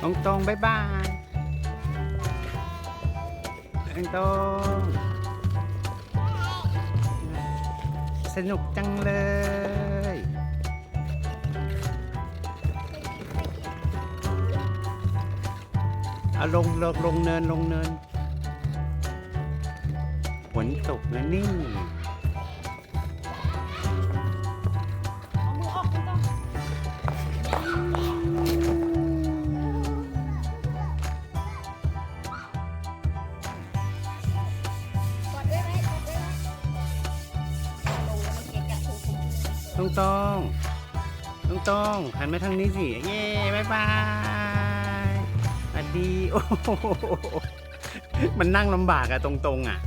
ตรงตรงบ๊ายบายตรงตรงสนุกจังเลยเอาลงลงลงเนินลงเนินฝนตกนะนี่ ตรงตรงตรงตรงหันมาทางนี้สิ เย้บายบายสวัสดี โอ้มันนั่งลำบากอะตรงตรงๆอะ